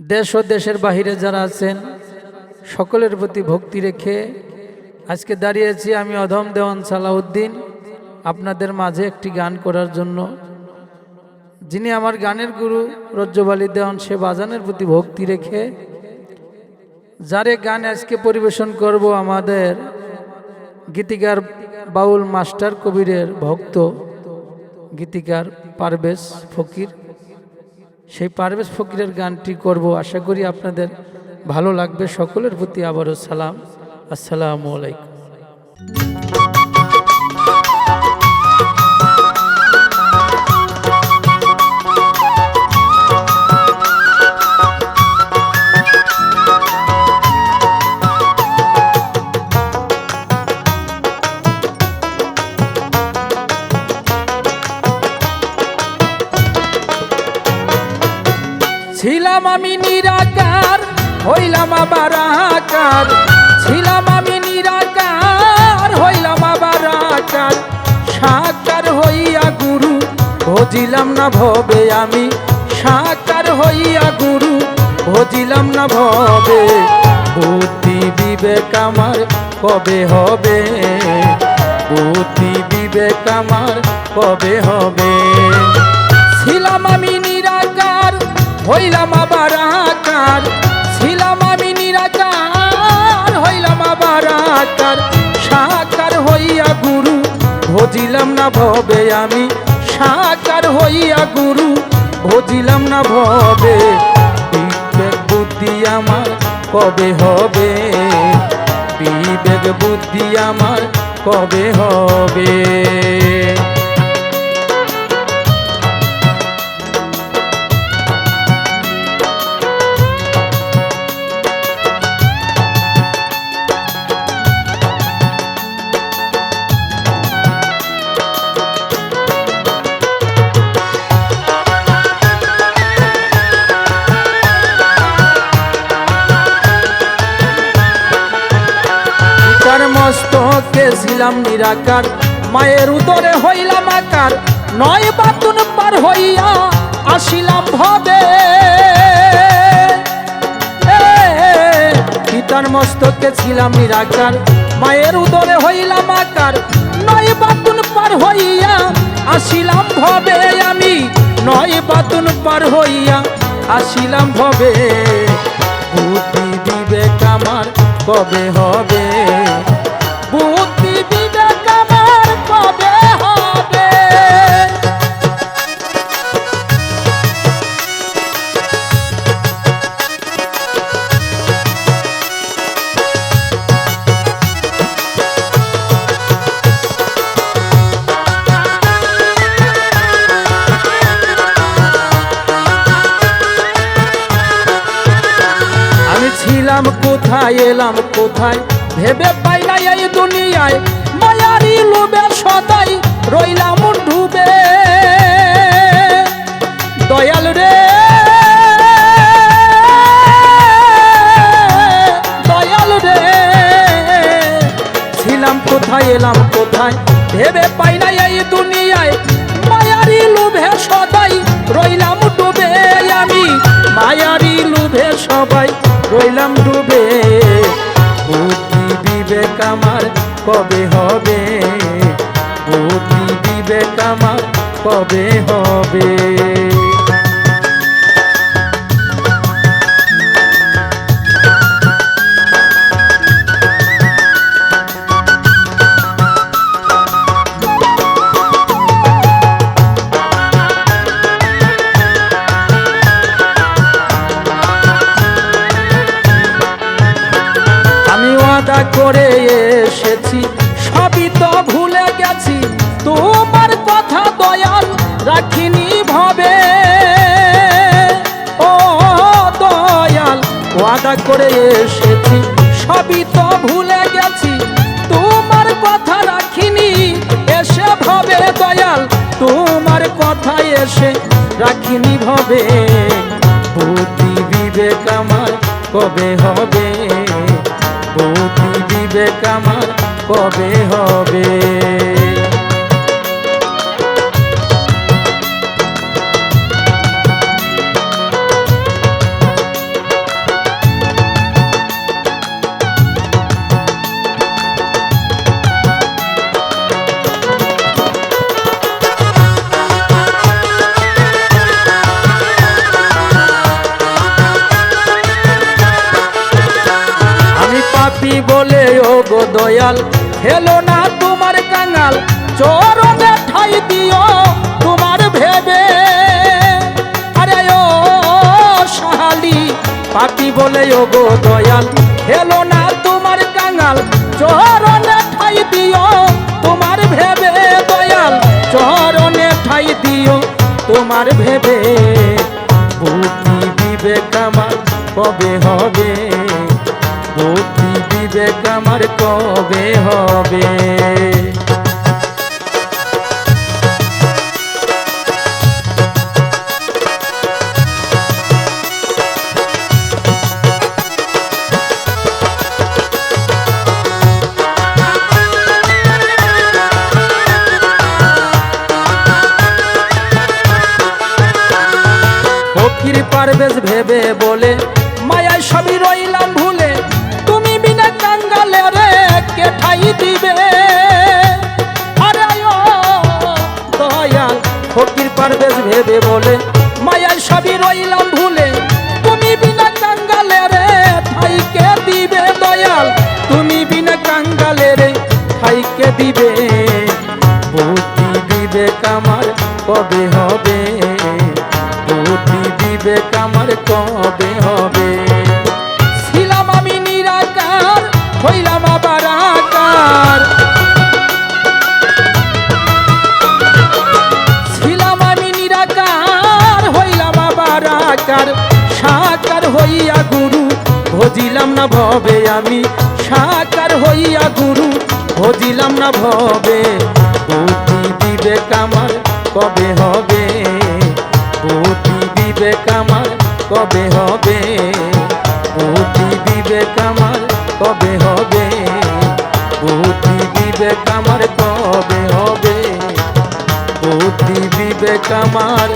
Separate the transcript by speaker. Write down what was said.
Speaker 1: দেশ ও দেশের বাহিরে যারা আছেন, সকলের প্রতি ভক্তি রেখে আজকে দাঁড়িয়েছি আমি অধম দেওয়ান সালাউদ্দিন, আপনাদের মাঝে একটি গান করার জন্য। যিনি আমার গানের গুরু রজ্জবালি দেওয়ান, সে বাজানের প্রতি ভক্তি রেখে যারে গান আজকে পরিবেশন করব আমাদের গীতিকার বাউল মাস্টার কবিরের ভক্ত, গীতিকার পারভেজ ফকির। সেই পারভেজ ফকিরের গানটি করব। আশা করি আপনাদের ভালো লাগবে। সকলের প্রতি আবারও সালাম। আসসালামু আলাইকুম। ছিলাম আমি নিরাকার, হইলাম আবার আকার। ছিলাম আমি নিরাকার, হইলাম আবার আকার। সাকার হইয়া গুরু, ভজিলাম না ভবে আমি। সাকার হইয়া গুরু, ভজিলাম না ভবে। বুদ্ধি বিবেক আমার কবে হবে? বুদ্ধি বিবেক আমার কবে হবে? ছিলাম আমি হইলাম আবার আকার। ছিলাম আমি নিরাকার, হইলাম আবার আকার। সাকার হইয়া গুরু, ভজিলাম না ভবে আমি। সাকার হইয়া গুরু, ভজিলাম না ভবে। বিবেক বুদ্ধি আমার কবে হবে? বিবেক বুদ্ধি আমার কবে হবে? ছিলাম নিরাকার। মায়ের উদরে হইলাম আকার। নয় বাতুন পার হইয়া আসিলাম ভবে। পিতার মস্তকে ছিলাম নিরাকার। মায়ের উদরে হইলাম আকার। নয় বাতুন পার হইয়া আসিলাম ভবে। আমি নয় বাতুন পার হইয়া আসিলাম ভবে। বুদ্ধি বিবেক আমার কবে হবে? কোথায় এলাম, কোথায়? ভেবে পাই না এই দুনিয়ায়। মায়ারি লোবে সদাই রইলাম ডুবে। দয়াল রে। দয়াল রে। ছিলাম কোথায়, এলাম কোথায়? ভেবে পাই না এই দুনিয়ায়। মায়ারি লোভে সদাই রইলাম ডুবে। আমি মায়ারি লোভে সবাই রইলাম ডুবে। বুদ্ধি বিবেক আমার কবে হবে? বুদ্ধি বিবেক আমার কবে হবে? ওয়াদা করে এসেছি, সবই তো ভুলে গেছি। তোমার কথা দয়াল রাখিনি ভাবে। ও দয়াল, ওয়াদা করে এসেছি, সবই তো ভুলে গেছি। তোমার কথা রাখিনি এসে ভাবে দয়াল, তোমার কথা এসে রাখিনি ভাবে। বুদ্ধি বিবেক আমার কবে হবে? কবে হবে? গো দয়াল হেলো না তোমার কাঙাল চরণে ঠাই দিও তোমার ভেবে। আরে ও সাহালি, পাপি বলে ও গো দয়াল হেলো না তোমার কাঙাল চরণে ঠাই দিও তোমার ভেবে। দয়াল চরণে ঠাই দিও তোমার ভেবে। বুদ্ধি বিবেক আমার কবে হবে? বুদ্ধি বিবেক আমার কবে হবে? ফকির পারবেজ না ভবে আমি, সাকার হইয়া গুরু ভজিলাম না ভবে। বুদ্ধি বিবেক আমার কবে হবে? বুদ্ধি বিবেক আমার কবে হবে? বুদ্ধি বিবেক আমার কবে হবে? বুদ্ধি বিবেক আমার কবে হবে? বুদ্ধি বিবেক আমার